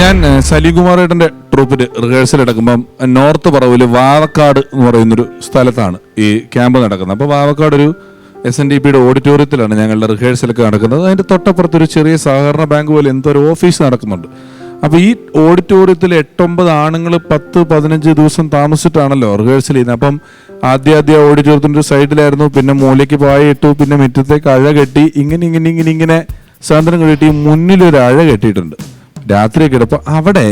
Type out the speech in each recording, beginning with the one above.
ഞാൻ ഏഹ്, സലികുമാറേട്ടന്റെ ട്രൂപ്പിൽ റിഹേഴ്സൽ എടുക്കുമ്പം നോർത്ത് പറവിൽ വാവക്കാട് എന്ന് പറയുന്നൊരു സ്ഥലത്താണ് ഈ ക്യാമ്പ് നടക്കുന്നത്. അപ്പോൾ വാവക്കാട് ഒരു എസ് എൻ ഡി പിയുടെ ഓഡിറ്റോറിയത്തിലാണ് ഞങ്ങളുടെ റിഹേഴ്സലൊക്കെ നടക്കുന്നത്. അതിന്റെ തൊട്ടപ്പുറത്ത് ഒരു ചെറിയ സഹകരണ ബാങ്ക് പോലെ എന്തോ ഒരു ഓഫീസ് നടക്കുന്നുണ്ട്. അപ്പോൾ ഈ ഓഡിറ്റോറിയത്തിൽ എട്ടൊമ്പത് ആണുങ്ങൾ പത്ത് പതിനഞ്ച് ദിവസം താമസിച്ചിട്ടാണല്ലോ റിഹേഴ്സൽ ചെയ്യുന്നത്. അപ്പം ആദ്യ ആദ്യ ഓഡിറ്റോറിയത്തിന്റെ ഒരു സൈഡിലായിരുന്നു പിന്നെ മൂലയ്ക്ക് പായ ഇട്ടു പിന്നെ മുറ്റത്തേക്ക് അഴ കെട്ടി ഇങ്ങനെ ഇങ്ങനെ ഇങ്ങനെ ഇങ്ങനെ സ്വാതന്ത്ര്യം കിട്ടി മുന്നിലൊരു അഴ കെട്ടിയിട്ടുണ്ട്. രാത്രി കിടപ്പോ അവിടെ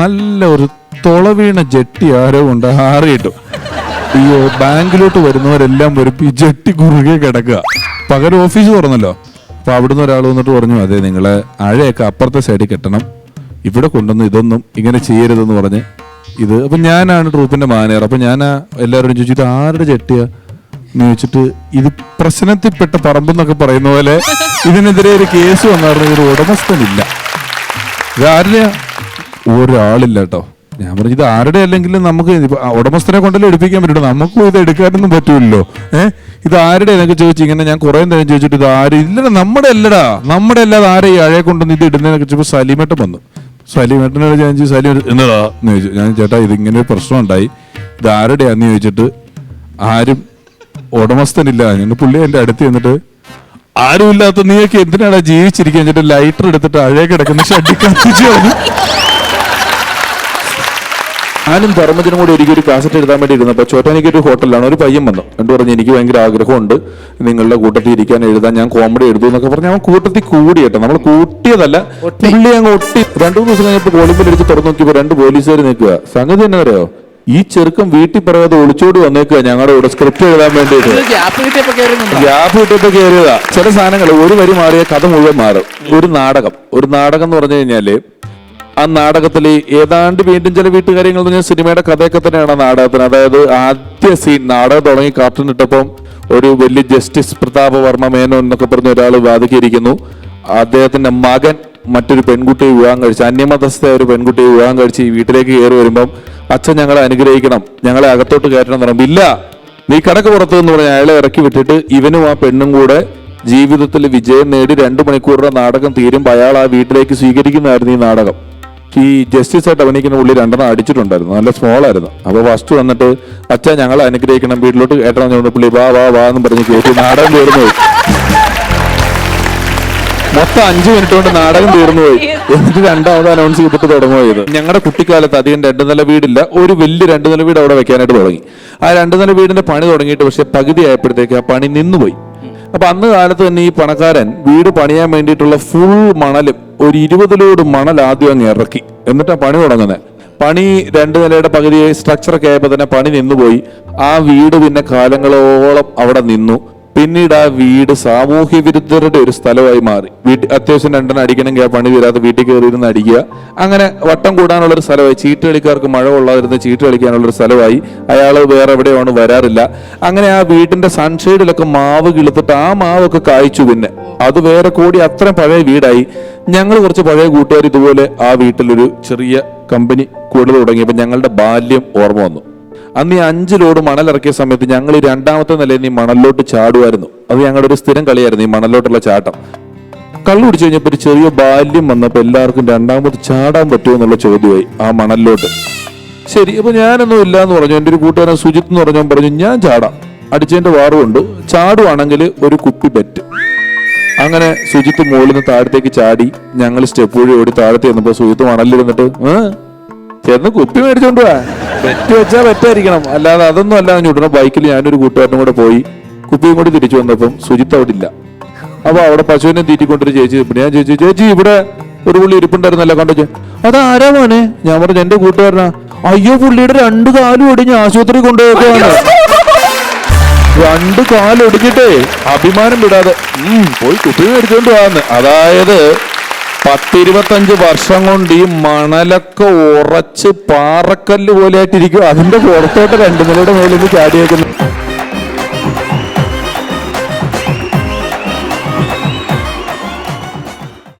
നല്ല ഒരു തുളവീണ ജെട്ടി ആരോ കൊണ്ട് ആറിയിട്ടു. ഈ ബാങ്കിലോട്ട് വരുന്നവരെല്ലാം വരും ഈ ജെട്ടി കുറുകെ കിടക്കുക. പകരം ഓഫീസ് തുറന്നല്ലോ. അപ്പൊ അവിടുന്ന് ഒരാൾ വന്നിട്ട് പറഞ്ഞു അതെ നിങ്ങളെ അഴയൊക്കെ അപ്പുറത്തെ സൈഡിൽ കെട്ടണം. ഇവിടെ കൊണ്ടുവന്ന് ഇതൊന്നും ഇങ്ങനെ ചെയ്യരുതെന്ന് പറഞ്ഞ് ഇത് അപ്പൊ ഞാനാണ് ട്രൂപ്പിന്റെ മാനേർ അപ്പൊ ഞാൻ എല്ലാവരും എല്ലാവരോടും ചോദിച്ചു ഇത് ആരുടെ ജെട്ടിയാ? എന്ന് ചോദിച്ചിട്ട് ഇത് പ്രശ്നത്തിൽപ്പെട്ട പറമ്പെന്നൊക്കെ പറയുന്ന പോലെ ഇതിനെതിരെ ഒരു കേസ് വന്നായിരുന്നു. ഒരു ഉടമസ്ഥനില്ല. ഇതാരുടെ? ഒരാളില്ല കേട്ടോ ഞാൻ പറഞ്ഞു ഇത് ആരുടെ അല്ലെങ്കിലും നമുക്ക് ഉടമസ്ഥനെ കൊണ്ടല്ലേ എടുപ്പിക്കാൻ പറ്റുള്ളൂ നമുക്കും ഇത് എടുക്കാനൊന്നും പറ്റൂല്ലോ ഏഹ് ഇത് ആരുടെ? എന്നൊക്കെ ചോദിച്ചു ഇങ്ങനെ ഞാൻ കുറെ നേരം ചോദിച്ചിട്ട് ഇത് ആര്? ഇല്ലടാ നമ്മുടെ അല്ലടാ. നമ്മുടെ അല്ലാതെ ആരെ ഈ അഴയെ കൊണ്ടൊന്നും ഇത് ഇടുന്നതിനൊക്കെ ചോദിച്ചപ്പോൾ സലീമേട്ടൻ വന്നു. സലീമേട്ടനോട് ഞാൻ ചോദിച്ചു സലീം എന്നടാ? എന്ന് ചോദിച്ചു. ഞാൻ ചേട്ടാ ഇതിങ്ങനെ ഒരു പ്രശ്നം ഉണ്ടായി ഇത് ആരുടെയാന്ന് ചോദിച്ചിട്ട് ആരും ഉടമസ്ഥനില്ല. ഞാൻ പുള്ളി എന്റെ അടുത്ത് ചെന്നിട്ട് ആരുമില്ലാത്ത നീയൊക്കെ എന്തിനാണ് ജീവിച്ചിരിക്കുക എന്നിട്ട് ലൈറ്റർ എടുത്തിട്ട് അഴയെ കിടക്കുന്ന. ഷഡ്ഡി കത്തിച്ചു. ഞാനും ധർമ്മജനും കൂടി എനിക്ക് ഒരു കാസറ്റ് എഴുതാൻ വേണ്ടി ഇരുന്നപ്പോൾ ചോറ്റാനിക്ക് ഒരു ഹോട്ടലിലാണ് ഒരു പയ്യൻ വന്നു. എന്നിട്ട് പറഞ്ഞു എനിക്ക് ഭയങ്കര ആഗ്രഹമുണ്ട്. നിങ്ങളുടെ കൂട്ടത്തിൽ ഇരിക്കാൻ എഴുതാൻ ഞാൻ കോമഡി എഴുതും എന്നൊക്കെ പറഞ്ഞ് അവൻ കൂട്ടത്തിൽ കൂടി കേട്ടോ. നമ്മൾ കൂട്ടിയതല്ല പുള്ളി അങ്ങ് ഒട്ടി. രണ്ടു മൂന്ന് ദിവസം കഴിഞ്ഞപ്പോൾ കോളിമ്പിൽ എടുത്ത് തുറന്നു നോക്കിയപ്പോൾ രണ്ട് പോലീസുകാർ നിൽക്കുക സംഗതി എന്നാ അറിയോ? ഈ ചെറുക്കം വീട്ടിൽ പറയാതെ ഒളിച്ചോടി വന്നേക്കുക ഞങ്ങളുടെ കൂടെ സ്ക്രിപ്റ്റ് എഴുതാൻ വേണ്ടിയിട്ട്. ഗ്യാപ്പ് കിട്ടിയപ്പോ കയറിയതാ ചില സാധനങ്ങൾ ഒരു വരി മാറിയ കഥ മുഴുവൻ മാറും. ഒരു നാടകം. ഒരു നാടകം എന്ന് പറഞ്ഞു കഴിഞ്ഞാൽ ആ നാടകത്തിൽ ഏതാണ്ട് വീണ്ടും ചില വീട്ടുകാര്യങ്ങൾ എന്ന് പറഞ്ഞാൽ സിനിമയുടെ കഥയൊക്കെ തന്നെയാണ് ആ നാടകത്തിന്. അതായത് ആദ്യ സീൻ നാടകം തുടങ്ങി കാർട്ടൂൺ ഇട്ടപ്പം ഒരു വലിയ ജസ്റ്റിസ് പ്രതാപ വർമ്മ മേനോൻ എന്നൊക്കെ പറഞ്ഞ ഒരാൾ വാദിക്കിയിരിക്കുന്നു. അദ്ദേഹത്തിന്റെ മകൻ മറ്റൊരു പെൺകുട്ടിയെ വിവാഹം കഴിച്ച് അന്യമതസ്ഥ ഒരു പെൺകുട്ടിയെ വിവാഹം കഴിച്ച് ഈ വീട്ടിലേക്ക് കയറി വരുമ്പം അച്ഛൻ ഞങ്ങളെ അനുഗ്രഹിക്കണം ഞങ്ങളെ അകത്തോട്ട് കയറ്റണം എന്ന് പറയുമ്പോൾ ഇല്ല നീ കണക്ക് പുറത്ത് എന്ന് പറഞ്ഞ അയാളെ ഇറക്കി വിട്ടിട്ട് ഇവനും ആ പെണ്ണും കൂടെ ജീവിതത്തിൽ വിജയം നേടി രണ്ടു മണിക്കൂറുടെ നാടകം തീരുമ്പോൾ അയാൾ ആ വീട്ടിലേക്ക് സ്വീകരിക്കുന്നതായിരുന്നു ഈ നാടകം. ഈ ജസ്റ്റിസ് ആയിട്ട് അഭിനയിക്കുന്ന പുള്ളി രണ്ടെണ്ണം അടിച്ചിട്ടുണ്ടായിരുന്നു നല്ല സ്മോൾ ആയിരുന്നു. അപ്പൊ വസ്തു വന്നിട്ട് അച്ഛൻ ഞങ്ങളെ അനുഗ്രഹിക്കണം വീട്ടിലോട്ട് കയറ്റണം എന്ന് പറഞ്ഞ പുള്ളി വാ വാ വാ എന്ന് പറഞ്ഞ് കയറ്റി നാടകം തീർന്നു. മൊത്തം അഞ്ചു മിനിറ്റ് കൊണ്ട് നാടകം തീർന്നു പോയി. എന്നിട്ട് രണ്ടാമത് അനൗൺസ് ചെയ്തിട്ട് തുടങ്ങുമായിരുന്നു ഞങ്ങളുടെ കുട്ടിക്കാലത്ത് അധികം രണ്ടു നില വീടില്ല. ഒരു വലിയ രണ്ടു നില വീട് അവിടെ വെക്കാനായിട്ട് തുടങ്ങി. ആ രണ്ടു നില വീടിന്റെ പണി തുടങ്ങിയിട്ട് പക്ഷെ പകുതി ആയപ്പോഴത്തേക്ക് ആ പണി നിന്നുപോയി അപ്പൊ അന്ന് കാലത്ത് തന്നെ ഈ പണക്കാരൻ വീട് പണിയാൻ വേണ്ടിയിട്ടുള്ള ഫുൾ മണലും ഒരു ഇരുപത് ലോഡ് മണൽ ആദ്യം അങ്ങ് ഇറക്കി. എന്നിട്ടാ പണി തുടങ്ങുന്നത് പണി രണ്ട് നിലയുടെ പകുതി സ്ട്രക്ചറൊക്കെ ആയപ്പോൾ തന്നെ പണി നിന്നുപോയി ആ വീട് പിന്നെ കാലങ്ങളോളം അവിടെ നിന്നു. പിന്നീട് ആ വീട് സാമൂഹ്യ വിരുദ്ധരുടെ ഒരു സ്ഥലമായി മാറി. വീട്ടിൽ അത്യാവശ്യം രണ്ടെണ്ണം അടിക്കണമെങ്കിൽ ആ പണി തീരാതെ വീട്ടിൽ കയറി ഇരുന്ന് അടിക്കുക. അങ്ങനെ വട്ടം കൂടാനുള്ള ഒരു സ്ഥലമായി. ചീട്ട് കളിക്കാർക്ക് മഴ കൊള്ളാതിരുന്ന് ചീട്ട് കളിക്കാനുള്ള ഒരു സ്ഥലമായി. അയാൾ വേറെ എവിടെയാണ് വരാറില്ല. അങ്ങനെ ആ വീടിന്റെ സൺഷെയ്ഡിലൊക്കെ മാവ് കിളുത്തിട്ട് ആ മാവൊക്കെ കായ്ച്ചു പിന്നെ. അത് വേറെ കൂടി അത്രയും പഴയ വീടായി. ഞങ്ങൾ കുറച്ച് പഴയ കൂട്ടുകാർ ഇതുപോലെ ആ വീട്ടിലൊരു ചെറിയ കമ്പനി കൂടുതൽ തുടങ്ങിയപ്പോൾ ഞങ്ങളുടെ ബാല്യം ഓർമ്മ വന്നു. അന്ന് ഈ അഞ്ച് ലോഡ് മണലിറക്കിയ സമയത്ത് ഞങ്ങൾ ഈ രണ്ടാമത്തെ നിലയിൽ ഈ മണലിലോട്ട് ചാടുമായിരുന്നു അത് ഞങ്ങളുടെ ഒരു സ്ഥിരം കളിയായിരുന്നു ഈ മണലിലോട്ടുള്ള ചാട്ടം. കള്ളു കുടിച്ചു കഴിഞ്ഞപ്പോൾ ഒരു ചെറിയ ബാല്യം വന്നപ്പോൾ എല്ലാവർക്കും രണ്ടാമത് ചാടാൻ പറ്റുമോ എന്നുള്ള ചോദ്യമായി ആ മണലിലോട്ട്. ശരി അപ്പൊ ഞാനൊന്നും ഇല്ല എന്ന് പറഞ്ഞു. എന്റെ ഒരു കൂട്ടുകാരൻ സുജിത്ത് എന്ന് പറഞ്ഞു പറഞ്ഞു ഞാൻ ചാടാം. അടിച്ചതിന്റെ വാറുമുണ്ട്. ചാടുവാണെങ്കിൽ ഒരു കുപ്പി ബെറ്റ്. അങ്ങനെ സുജിത്ത് മുകളിൽ നിന്ന് താഴത്തേക്ക് ചാടി ഞങ്ങൾ സ്റ്റെപ്പ് വഴി ഓടി താഴത്തെ വന്നപ്പോൾ സുജിത്ത് മണലിരുന്നിട്ട് ഏ? ചെന്ന് കുപ്പി മേടിച്ചോണ്ട് പോവാ പെറ്റ് വെച്ചാ പെറ്റായിരിക്കണം. അല്ലാതെ അതൊന്നും അല്ല ഞൂട്ടണം ബൈക്കിൽ ഞാനൊരു കൂട്ടുകാരനും കൂടെ പോയി കുപ്പിയും കൂടി തിരിച്ചു വന്നപ്പം സുജിത്ത് അവിടെ ഇല്ല. അപ്പൊ അവിടെ പശുവിനെ തീറ്റിക്കൊണ്ടൊരു ചേച്ചി. ഞാൻ ചേച്ചി ചേച്ചി ഇവിടെ ഒരു പുള്ളി ഇരിപ്പുണ്ടായിരുന്നല്ലോ അത് അതാരാ മോനെ? ഞാൻ പറഞ്ഞു എന്റെ കൂട്ടുകാരനാ. അയ്യോ പുള്ളിയുടെ രണ്ട് കാലും ഒടിഞ്ഞ് ആശുപത്രി കൊണ്ടുപോയേക്കാണ് രണ്ട് കാലൊടിഞ്ഞിട്ടേ അഭിമാനം വിടാതെ ഉം, പോയി കുപ്പി മേടിച്ചോണ്ട് പോവാന്ന് അതായത് പത്തിരുപത്തഞ്ച് വർഷം കൊണ്ട് ഈ മണലൊക്കെ ഉറച്ച് പാറക്കല്ല് പോലെ ആയിട്ടിരിക്കും അതിന്റെ പുറത്തോട്ട് രണ്ടു നിലയുടെ മേലിൽ ചാടിയേക്കുന്നു.